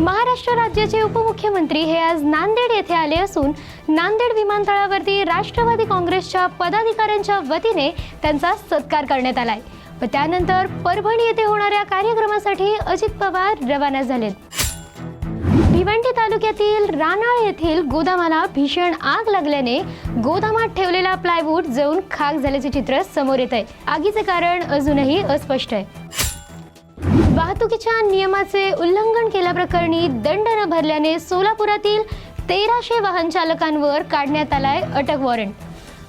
महाराष्ट्र राज्याचे उपमुख्यमंत्री हे आज नांदेड येथे आले असून नांदेड विमानतळावरती राष्ट्रवादी काँग्रेसच्या पदाधिकाऱ्यांच्या वतीने त्यांचा सत्कार करण्यात आलाय. व त्यानंतर परभणी येथे होणाऱ्या कार्यक्रमासाठी अजित पवार रवाना झालेत. भिवंडी तालुक्यातील रानाळ येथील गोदामाला भीषण आग लागल्याने गोदामात ठेवलेला प्लायवूड जळून खाक झाल्याचे चित्र समोर येत आहे आगीचे कारण अजूनही अस्पष्ट आहे. वाहतुकीच्या नियमाचे उल्लंघन केल्याप्रकरणी दंड न भरल्याने सोलापुरातील तेराशे वाहन चालकांवर काढण्यात आलाय अटक वॉरंट.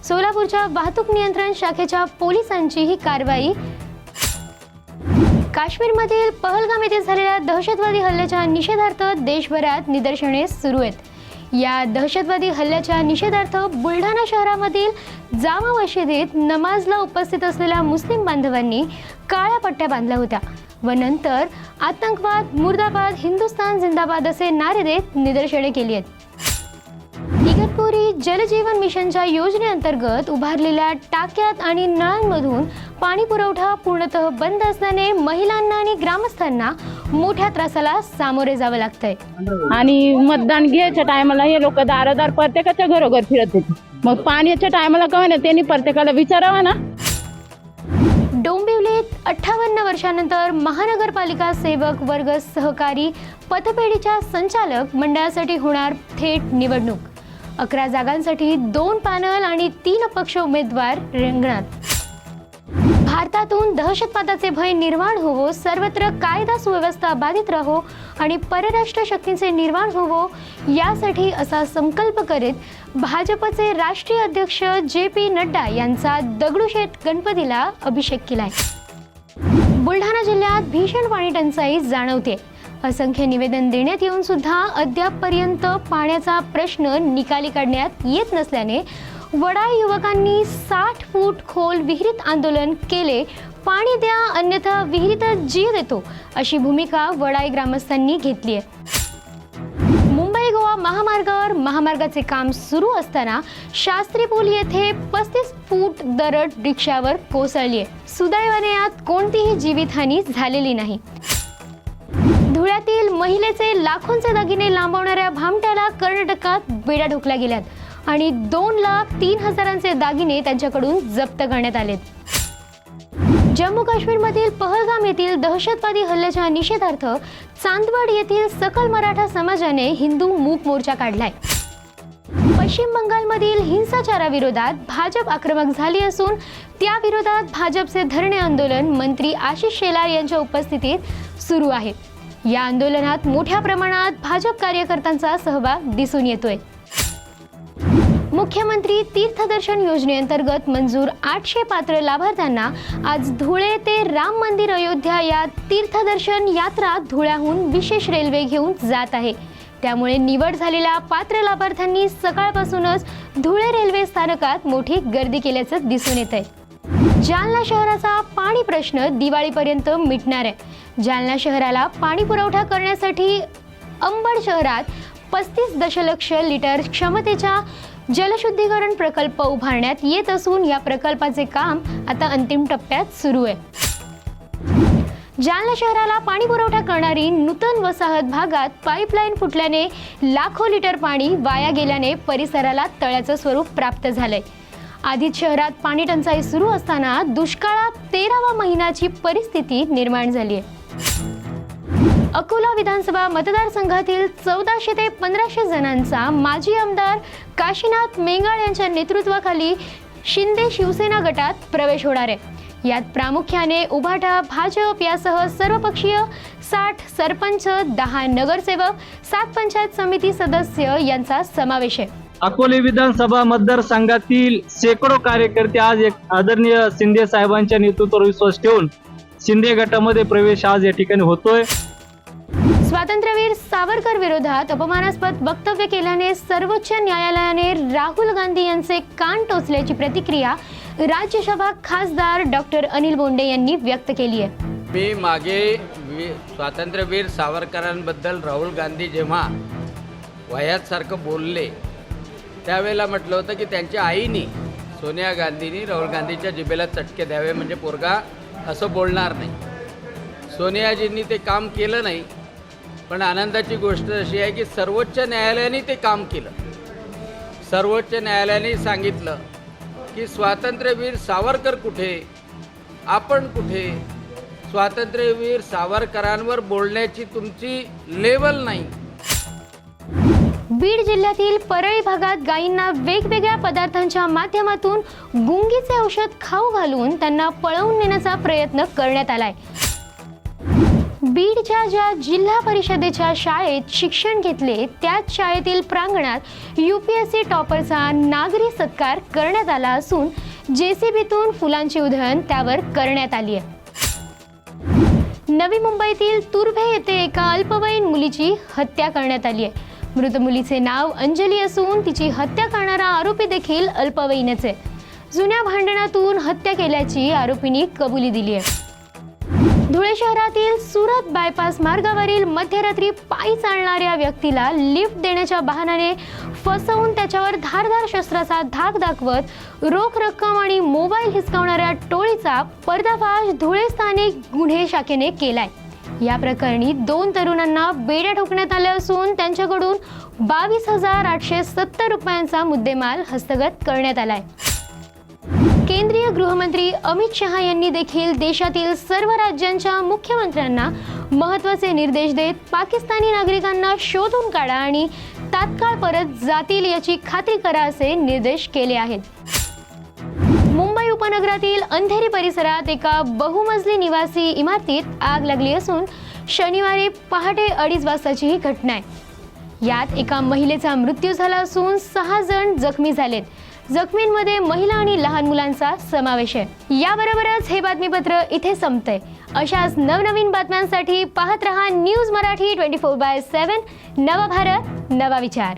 सोलापूरच्या वाहतूक नियंत्रण शाखेच्या पोलिसांची ही कारवाई. काश्मीरमधील पहलगाम येथे झालेल्या दहशतवादी हल्ल्याच्या निषेधार्थ देशभरात निदर्शने सुरू आहेत. या दहशतवादी हल्ल्याच्या निषेधार्थ बुलढाणा शहरामधील जामा मशिदीत नमाजला उपस्थित असलेल्या मुस्लिम बांधवांनी काळ्या पट्ट्या बांधल्या होत्या. व नंतर आतंकवाद मुर्दाबाद हिंदुस्तान जिंदाबाद असे नारे देत निदर्शने केली आहेत. इगतपुरी जलजीवन मिशनच्या योजनेअंतर्गत उभारलेल्या टाक्यात आणि नळांमधून पाणी पुरवठा पूर्णतः बंद असल्याने महिलांना आणि ग्रामस्थांना मोठ्या त्रासाला सामोरे जावं लागतंय. आणि मतदान घ्यायच्या टायमाला हे लोक दारोदार प्रत्येकाच्या घरोघर फिरत होते. मग पाण्याच्या टायमाला का ना त्यांनी प्रत्येकाला विचारावं ना. अठ्ठावन्न वर्षानंतर महानगरपालिका सेवक वर्ग सहकारी पतपेढीच्या संचालक मंडळासाठी होणार थेट निवडणूक. अकरा जागांसाठी दोन पॅनल आणि तीन अपक्ष उमेदवार रिंगणात. भारतातून दहशतवादाचे भय निर्माण होवो सर्वत्र कायदा सुव्यवस्था बाधित राहो आणि परराष्ट्र शक्तींचे निर्माण होवो यासाठी असा संकल्प करीत भाजपचे राष्ट्रीय अध्यक्ष जे पी नड्डा यांचा दगडूशेठ गणपतीला अभिषेक केला आहे बुलढाणा जिल्ह्यात भीषण पाणी टंचाई जाणवते असंख्य निवेदन देण्यात येऊन सुद्धा अद्यापपर्यंत पाण्याचा प्रश्न निकाली काढण्यात येत नसल्याने वडाई युवकांनी साठ फूट खोल विहिरीत आंदोलन केले. पाणी द्या अन्यथा विहिरीत जीव देतो अशी भूमिका वडाई ग्रामस्थांनी घेतली आहे महामार्गावर महामार्गाचे काम सुरू असताना शास्त्री पूल येथे पस्तीस फूट दरड रिक्षावर कोसळली आहे. सुदैवाने यात कोणतीही जीवितहानी झालेली नाही. धुळ्यातील महिलेचे लाखोंचे दागिने लांबवणाऱ्या भामट्याला कर्नाटकात बेड्या ढोकल्या गेल्यात आणि दोन लाख तीन हजारांचे दागिने त्यांच्याकडून जप्त करण्यात आलेत. जम्मू काश्मीरमधील पहलगाम येथील दहशतवादी हल्ल्याच्या निषेधार्थ चांदवड येथील सकल मराठा समाजाने हिंदू मूक मोर्चा काढलाय. पश्चिम बंगालमधील हिंसाचाराविरोधात भाजप आक्रमक झाली असून त्याविरोधात भाजपचे धरणे आंदोलन मंत्री आशिष शेलार यांच्या उपस्थितीत सुरू आहे. या आंदोलनात मोठ्या प्रमाणात भाजप कार्यकर्त्यांचा सहभाग दिसून येतोय. मुख्यमंत्री तीर्थदर्शन योजनेअंतर्गत मंजूर आठशे पात्र लाभार्थ्यांना आज धुळे ते राम मंदिर अयोध्या या तीर्थदर्शन यात्रा धुळ्याहून विशेष रेल्वे घेऊन जात आहे. त्यामुळे निवड झालेल्या पात्र लाभार्थ्यांनी सकाळपासूनच धुळे रेल्वे स्थानकात मोठी गर्दी केल्याचं दिसून येत आहे. जालना शहराचा पाणी प्रश्न दिवाळीपर्यंत मिटणार आहे. जालना शहराला पाणी पुरवठा करण्यासाठी अंबड शहरात पस्तीस दशलक्ष लिटर क्षमतेच्या जलशुद्धीकरण प्रकल्प उभारण्यात येत असून या प्रकल्पाचे काम आता अंतिम टप्प्यात सुरू आहे. जालना शहराला पाणी पुरवठा करणारी नूतन वसाहत भागात पाईपलाईन फुटल्याने लाखो लिटर पाणी वाया गेल्याने परिसराला तळ्याचं स्वरूप प्राप्त झालंय. आधीच शहरात पाणी टंचाई सुरू असताना दुष्काळात तेरावा महिन्याची परिस्थिती निर्माण झाली आहे. अकोला विधानसभा मतदारसंघातील चौदाशे ते पंधराशे जणांचा माजी आमदार काशीनाथ मेंगाळ यांच्या नेतृत्वाखाली शिंदे शिवसेना गटात प्रवेश होणार आहे. यात प्रामुख्याने उभाटा भाजप यासह सर्वपक्षीय साठ सरपंच दहा नगरसेवक सात पंचायत समिती सदस्य यांचा समावेश आहे. अकोले विधानसभा मतदारसंघातील शेकडो कार्यकर्ते आज एक आदरणीय शिंदे साहेबांच्या नेतृत्वावर विश्वास ठेवून शिंदे गटामध्ये प्रवेश आज या ठिकाणी होतोय. स्वातंत्र्यवीर सावरकर विरोधात अपमानास्पद वक्तव्य केल्याने सर्वोच्च न्यायालयाने राहुल गांधी यांचे कान टोचल्याची प्रतिक्रिया राज्यसभा खासदार डॉक्टर अनिल बोंडे यांनी व्यक्त केली आहे. मी मागे स्वातंत्र्यवीर सावरकरांबद्दल राहुल गांधी जेव्हा वयातसारखं बोलले त्यावेळेला म्हटलं होतं की त्यांच्या आईनी सोनिया गांधींनी राहुल गांधीच्या जिभेला चटके द्यावे म्हणजे पोरगा असं बोलणार नाही. सोनियाजींनी ते काम केलं नाही पण आनंदाची गोष्ट अशी आहे की सर्वोच्च न्यायालयाने ते काम केलं. सर्वोच्च न्यायालयाने सांगितलं की स्वातंत्र्यवीर सावरकर कुठे? आपण कुठे? स्वातंत्र्यवीर सावरकरांवर बोलण्याची तुमची लेवल नाही. बीड जिल्ह्यातील परळी भागात गायींना वेगवेगळ्या पदार्थांच्या माध्यमातून गुंगीचे औषध खाऊ घालून त्यांना पळवून नेण्याचा प्रयत्न करण्यात आलाय. बीडच्या ज्या जिल्हा परिषदेच्या शाळेत शिक्षण घेतले त्याच शाळेतील प्रांगणात यूपीएससी टॉपरचा नागरी सत्कार करण्यात आला असून जेसीबीतून फुलांची उधळण त्यावर करण्यात आली आहे. नवी मुंबईतील तुर्भे येथे एका अल्पवयीन मुलीची हत्या करण्यात आली आहे. मृत मुलीचे नाव अंजली असून तिची हत्या करणारा आरोपी देखील अल्पवयीनच आहे. जुन्या भांडणातून हत्या केल्याची आरोपींनी कबुली दिली आहे. धुळे शहरातील सुरत बायपास मार्गावरील मध्यरात्री पायी चालणाऱ्या व्यक्तीला लिफ्ट देण्याच्या बहाण्याने फसवून त्याच्यावर धारदार शस्त्राचा धाक दाखवत रोख रक्कम आणि मोबाईल हिसकावणाऱ्या टोळीचा पर्दाफाश धुळे स्थानिक गुन्हे शाखेने केलाय. या प्रकरणी दोन तरुणांना बेड्या ठोकण्यात आल्या असून त्यांच्याकडून बावीस हजार आठशे सत्तर रुपयांचा मुद्देमाल हस्तगत करण्यात आलाय. केंद्रीय गृहमंत्री अमित शहा यांनी देखील देशातील सर्व राज्यांच्या मुख्यमंत्र्यांना महत्त्वाचे निर्देश देत पाकिस्तानी नागरिकांना शोधून काढा आणि तात्काळ परत जातील याची खात्री करा असे निर्देश केले आहेत. मुंबई उपनगरातील अंधेरी परिसरात एका बहुमजली निवासी इमारतीत आग लागली असून शनिवारी पहाटे अडीच वाजताची ही घटना आहे. यात एका महिलेचा मृत्यू झाला असून सहा जण जखमी झालेत. जखमींमध्ये महिला आणि लहान मुलांचा समावेश आहे. याबरोबरच हे बातमीपत्र इथे संपतंय. अशाच नवनवीन बातम्यांसाठी पाहत रहा news Marathi twenty four by seven नवा भारत नवा विचार.